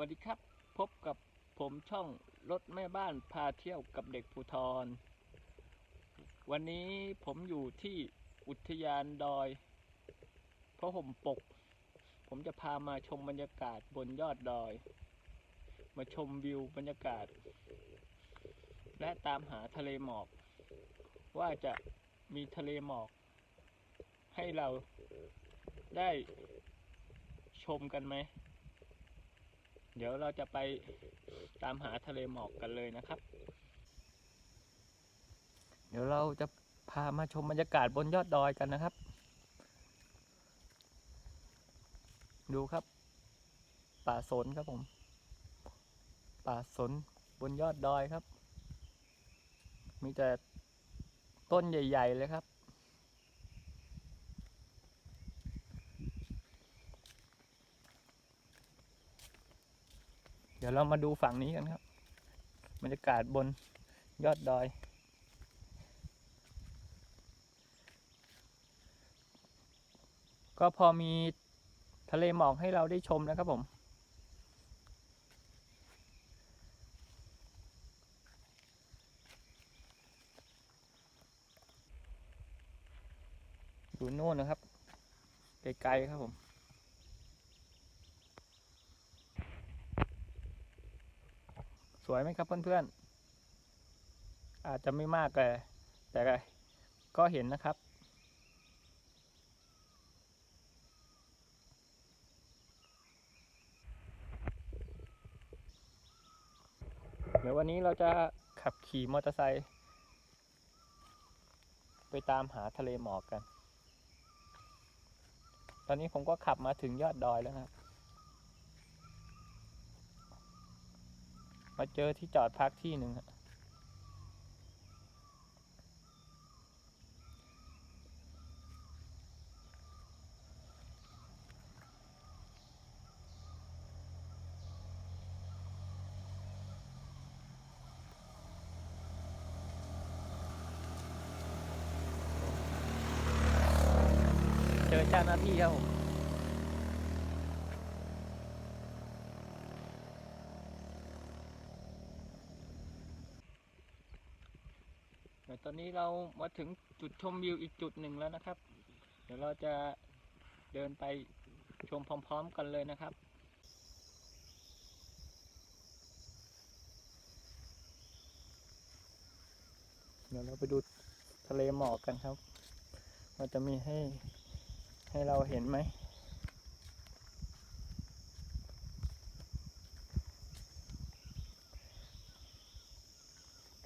วัสดีครับ พบกับผมช่องรถแม่บ้านพาเที่ยวกับเด็กภูทร วันนี้ผมอยู่ที่อุทยานดอยพระห่มปก ผมจะพามาชมบรรยากาศบนยอดดอย มาชมวิวบรรยากาศ และตามหาทะเลหมอก ว่าจะมีทะเลหมอก ให้เราได้ชมกันไหม เดี๋ยวเราจะไปตามหาทะเลหมอกกันเลยนะครับ เดี๋ยวเราจะพามาชมบรรยากาศบนยอดดอยกันนะครับ ดูครับ ป่าสนครับผม ป่าสนบนยอดดอยครับ มีแต่ต้นใหญ่ ๆ เลยครับ เดี๋ยวเรามาดูฝั่งนี้กันครับบรรยากาศบนยอดดอย ก็พอมีทะเลหมอกให้เราได้ชมนะครับผม ดูโน่นนะครับ ไกลๆครับผม สวยไหมครับเพื่อนๆ อาจจะไม่มากแต่แต่ก็เห็นนะครับ เดี๋ยววันนี้เราจะขับขี่มอเตอร์ไซค์ไปตามหาทะเลหมอกกัน ตอนนี้ผมก็ขับมาถึงยอดดอยแล้วนะครับ มาเจอที่จอดพักที่หนึ่งครับจอเจ้าหน้าที่ครับผม เดี๋ยวตอนนี้เรามาถึงจุดชมวิวอีกจุดหนึ่งแล้วนะครับ เดี๋ยวเราจะเดินไปชมพร้อม ๆ กันเลยนะครับเดี๋ยวเราไปดูทะเลหมอกกันครับ ว่าจะมีให้ให้เราเห็นไหม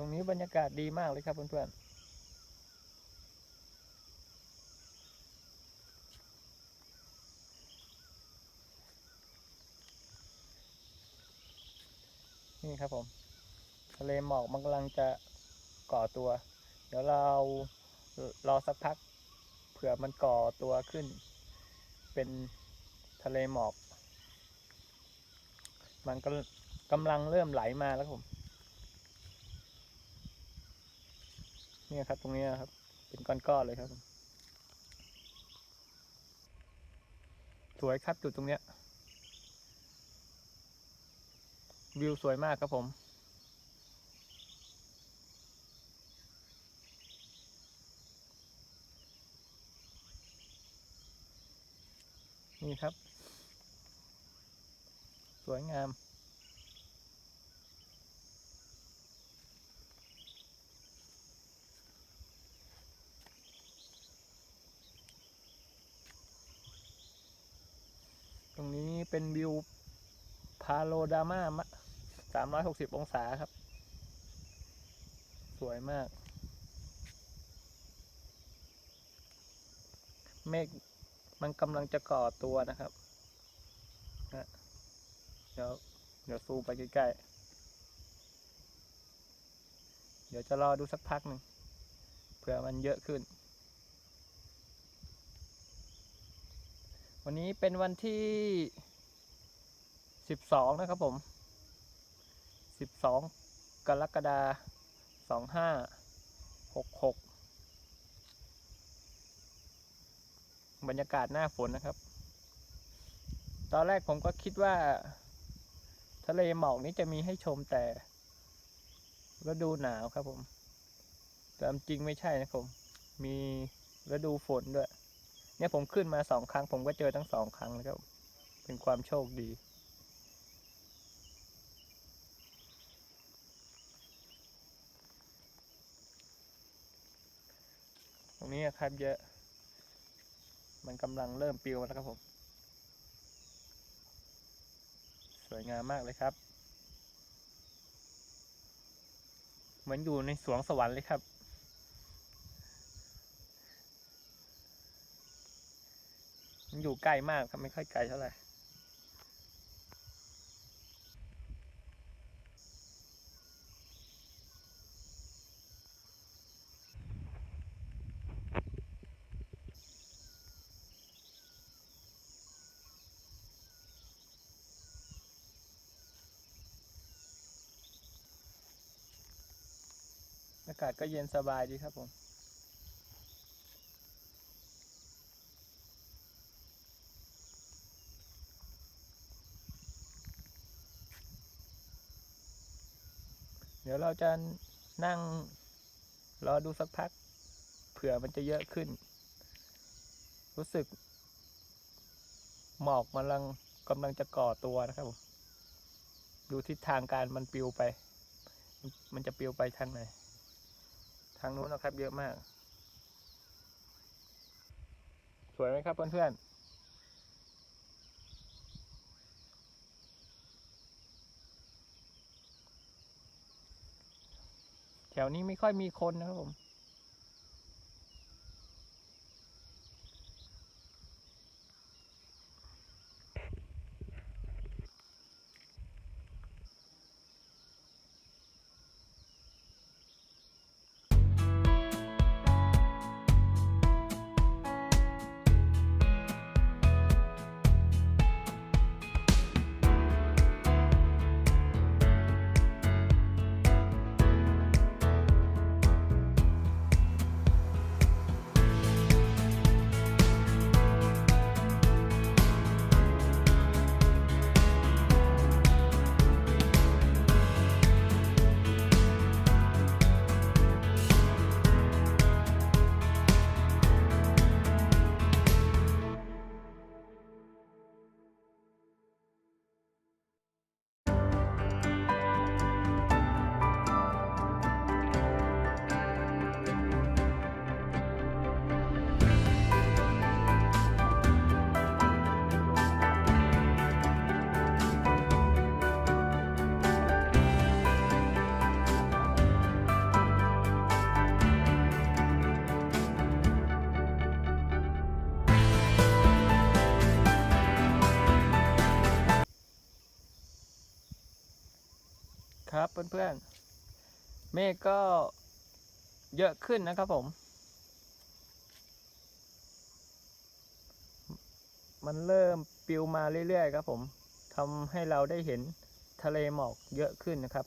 รงนี้บรรยากาศดีมากเลยครับเพื่อนๆนี่ครับผมทะเลหมอกมันกำลังจะก่อตัว เดี๋ยวเรารอสักพักเผื่อมันก่อตัวขึ้น เป็นทะเลหมอก มันก็กำลังเริ่มไหลมาแล้วครับผม เนี่ยครับ ตรงนี้ครับ เป็นก้อนๆเลยครับ สวยครับจุดตรงเนี้ย วิวสวยมากครับผมนี่ครับ สวยงาม รงนี้เป็นวิวพาโลดามาสามร้อยหกสิบองศาครับ สวยมาก เมฆมันกำลังจะก่อตัวนะครับนะเดี๋ยวเดี๋ยวซูมไปใกล้ๆ เดี๋ยวจะรอดูสักพักหนึ่งเผื่อมันเยอะขึ้น วันนี้เป็นวันที่สิบสองนะครับผมสิบสองกรกฎาสองห้าหกหกบรรยากาศหน้าฝนนะครับ ตอนแรกผมก็คิดว่า ทะเลหมอกนี้จะมีให้ชมแต่ฤดูหนาวครับผมแต่จริงไม่ใช่นะครับผม มีฤดูฝนด้วย เนี่ยผมขึ้นมาสองครั้ง ผมก็เจอทั้งสองครั้งนะครับเป็นความโชคดี ตรงนี้ครับเยอะ มันกำลังเริ่มปิวแล้วครับผม สวยงามมากเลยครับ เหมือนอยู่ในสวงสวรรค์เลยครับ มันอยู่ใกล้มากครับไม่ค่อยไกลเท่าไหร่อากาศก็เย็นสบายดีครับผม ดี๋ยวเราจะนั่งรอดูสักพัก เผื่อมันจะเยอะขึ้น รู้สึก หมอกมันกำลังกำลังจะก่อตัวนะครับผมดูทิศทางการมันปิวไป มันจะปิวไปทางไหน ทางนู้นนะครับ เยอะมาก สวยไหมครับเพื่อนๆ แถวนี้ไม่ค่อยมีคนนะครับผม ครับเพื่อนๆ เมฆก็เยอะขึ้นนะครับผม มันเริ่มปลิวมาเรื่อยๆครับผมทำให้เราได้เห็นทะเลหมอกเยอะขึ้นนะครับ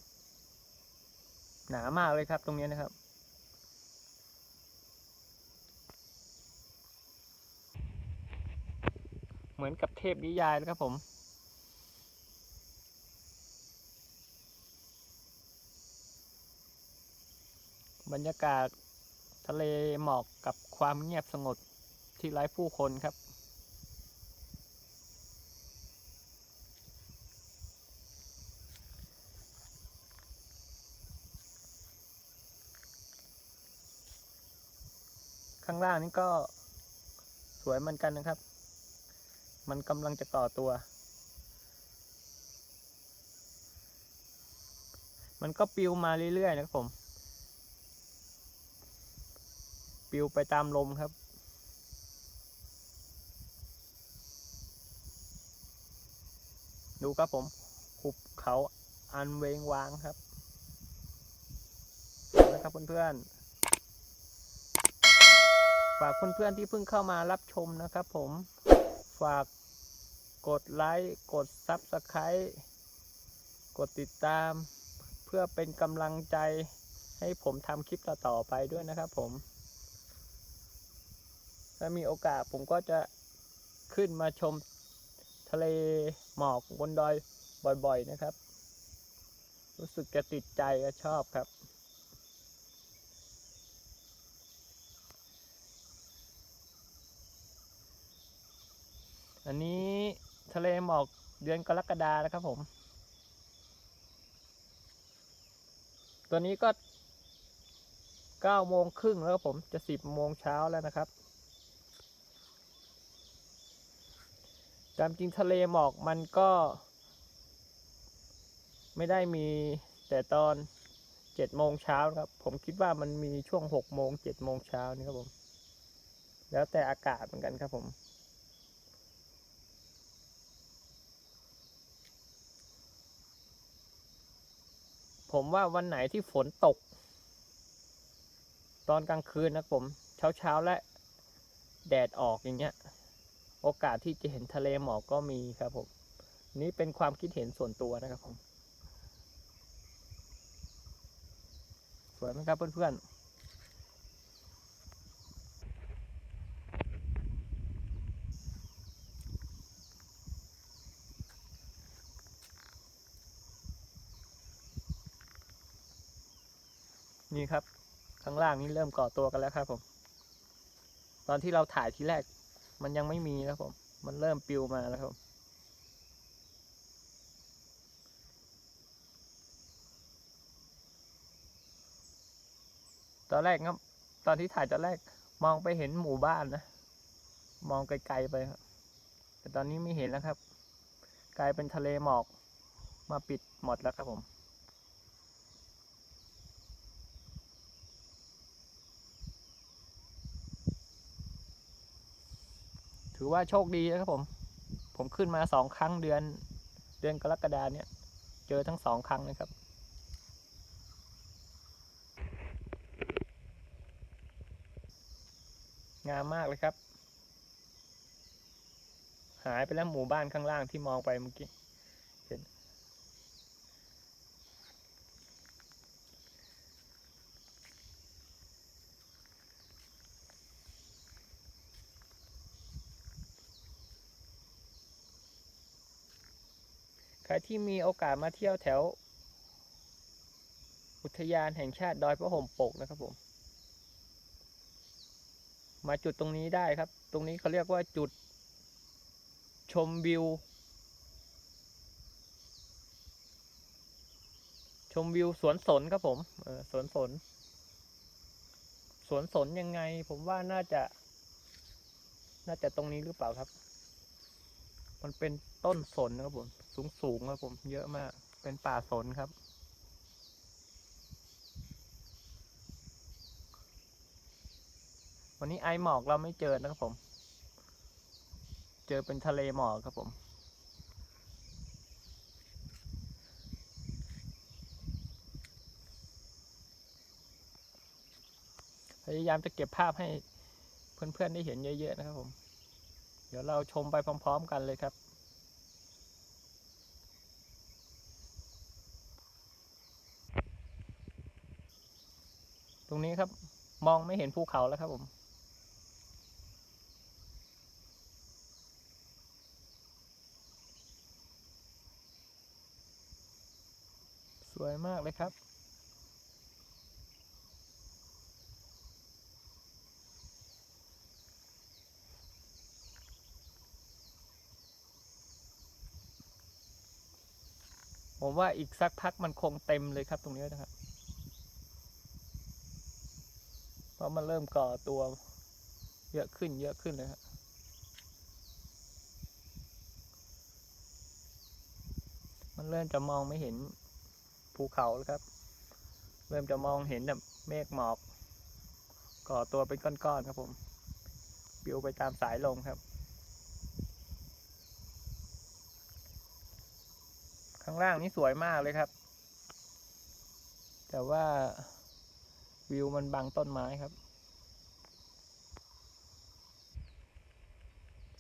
หนามากเลยครับตรงนี้นะครับเหมือนกับเทพนิยายเลยครับผม บรรยากาศทะเลหมอกกับความเงียบสงบที่ไร้ผู้คนครับ ข้างล่างนี้ก็สวยเหมือนกันนะครับ มันกำลังจะก่อตัว มันก็ปิวมาเรื่อยๆนะครับผม ปลิวไปตามลมครับ ดูครับผมหุบเขาอันเวงวางครับนะครับเพื่อนๆ ฝากเพื่อนๆที่เพิ่งเข้ามารับชมนะครับผม ฝากกดไลค์ กดซับสไครต์กดติดตาม เพื่อเป็นกำลังใจให้ผมทำคลิปต่อๆไปด้วยนะครับผม ถ้ามีโอกาสผมก็จะขึ้นมาชมทะเลหมอกบนดอยบ่อยๆนะครับ รู้สึกจะติดใจก็ชอบครับ อันนี้ทะเลหมอกเดือนกรกฎานะครับผม ตัวนี้ก็เก้าโมงครึ่งแล้วครับผมจะสิบโมงเช้าแล้วนะครับ ตามจริงทะเลหมอกมันก็ ไม่ได้มีแต่ตอนเจ็ดโมงเช้าครับ ผมคิดว่ามันมีช่วงหกโมงเจ็ดโมงเช้านี่ครับผม แล้วแต่อากาศเหมือนกันครับผม ผมว่าวันไหนที่ฝนตก ตอนกลางคืนนะผม เช้าเช้าและแดดออกอย่างเงี้ย โอกาสที่จะเห็นทะเลหมอกก็มีครับผม นี่เป็นความคิดเห็นส่วนตัวนะครับผม สวยไหมครับเพื่อนๆนี่ครับ ข้างล่างนี่เริ่มก่อตัวกันแล้วครับผม ตอนที่เราถ่ายทีแรก มันยังไม่มีนะครับผม มันเริ่มปิวมาแล้วครับตอนแรกครับ ตอนที่ถ่ายตอนแรกมองไปเห็นหมู่บ้านนะ มองไกลๆไปครับ แต่ตอนนี้ไม่เห็นแล้วครับ กลายเป็นทะเลหมอกมาปิดหมดแล้วครับผม ถือว่าโชคดีนะครับผม ผมขึ้นมาสองครั้งเดือน เดือนกรกฎาเนี่ย เจอทั้งสองครั้งนะครับงามมากเลยครับ หายไปแล้วหมู่บ้านข้างล่างที่มองไปเมื่อกี้ เห็น ใคร ที่มีโอกาสมาเที่ยวแถว อุทยานแห่งชาติดอยพระห่มปกนะครับผม มาจุดตรงนี้ได้ครับ ตรงนี้เขาเรียกว่าจุดชมวิว ชมวิวสวนสนครับผมเออสวนสน สวนสนยังไง ผมว่าน่าจะ น่าจะตรงนี้หรือเปล่าครับ มันเป็นต้นสนนะครับผมสูงสูงครับผมเยอะมาก เป็นป่าสนครับ วันนี้ไอหมอกเราไม่เจอนะครับผม เจอเป็นทะเลหมอกครับผมพยายามจะเก็บภาพให้เพื่อนๆได้เห็นเยอะๆนะครับผม ดี๋ยวเราชมไปพร้อม ๆ กันเลยครับตรงนี้ครับมองไม่เห็นภูเขาแล้วครับผม สวยมากเลยครับ ผมว่าอีกสักพักมันคงเต็มเลยครับตรงนี้นะครับ เพราะมันเริ่มก่อตัวเยอะขึ้นเยอะขึ้นเลยครับมันเริ่มจะมองไม่เห็นภูเขาแล้วครับ เริ่มจะมองเห็นแบบเมฆหมอก ก่อตัวเป็นก้อนๆครับผม ปิวไปตามสายลมครับางล่างนี่สวยมากเลยครับ แต่ว่าวิวมันบังต้นไม้ครับ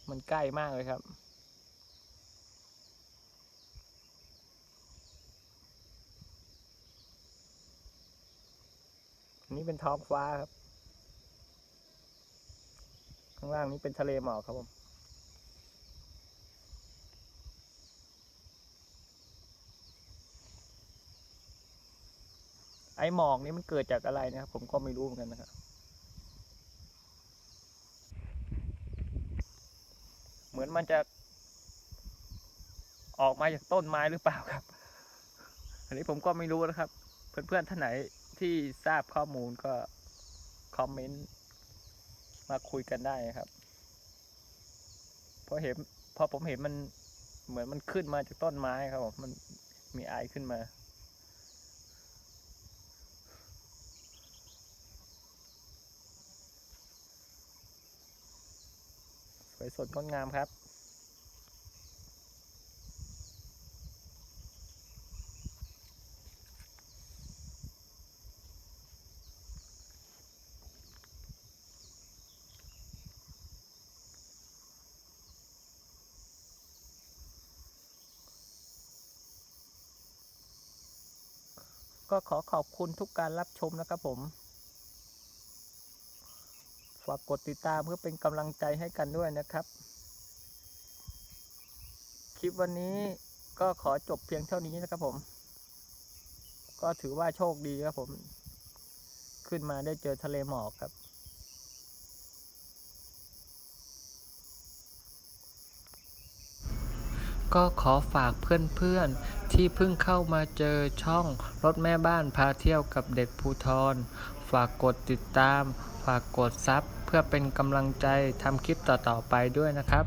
มันใกล้มากเลยครับอันนี้เป็นท้องฟ้าครับ ข้างล่างนี้เป็นทะเลหมอกครับผม อ้หมอกนี้มันเกิดจากอะไรนะครับผมก็ไม่รู้เหมือนกันนะครับเหมือนมันจะ ออกมาจากต้นไม้หรือเปล่าครับ อันนี้ผมก็ไม่รู้นะครับ เพื่อนๆท่านไหนที่ทราบข้อมูลก็คอมเมนต์มาคุยกันได้ครับเพราะเห็นพอผมเห็นมันเหมือนมันขึ้นมาจากต้นไม้ครับผมมันมีไอขึ้นมา วยสดงดงามครับก็ขอขอบคุณทุกการรับชมนะครับผมากกดติดตามเพื่อเป็นกำลังใจให้กันด้วยนะครับ คลิปวันนี้ก็ขอจบเพียงเท่านี้นะครับผม ก็ถือว่าโชคดีครับผม ขึ้นมาได้เจอทะเลหมอกครับ ก็ขอฝากเพื่อนๆ ที่เพิ่งเข้ามาเจอช่องรถแม่บ้านพาเที่ยวกับเด็กภูทร ฝากกดติดตาม ฝากกดซับ เพื่อเป็นกำลังใจทำคลิปต่อๆไปด้วยนะครับ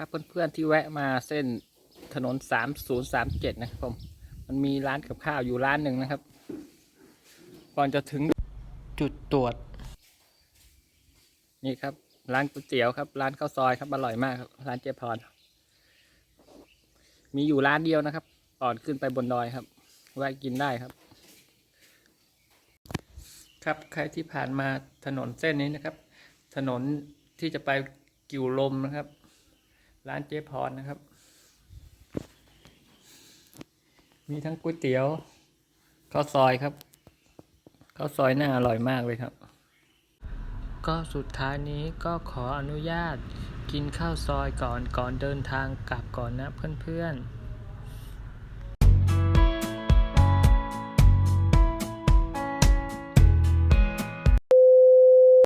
ครับเพื่อนๆที่แวะมาเส้นถนน 3037 นะครับผมมันมีร้านกับข้าวอยู่ร้านหนึ่งนะครับ ก่อนจะถึงจุดตรวจ นี่ครับ ร้านก๋วยเตี๋ยวครับ ร้านข้าวซอยครับอร่อยมากครับร้านเจ๊พร มีอยู่ร้านเดียวนะครับก่อนขึ้นไปบนดอยครับแวะกินได้ครับ ครับใครที่ผ่านมาถนนเส้นนี้นะครับ ถนนที่จะไปกิ่วลมนะครับ ร้านเจ๊พรนะครับ มีทั้งก๋วยเตี๋ยวข้าวซอยครับข้าวซอยน่าอร่อยมากเลยครับ ก็สุดท้ายนี้ก็ขออนุญาตกินข้าวซอยก่อนก่อนเดินทางกลับก่อนนะเพื่อนๆ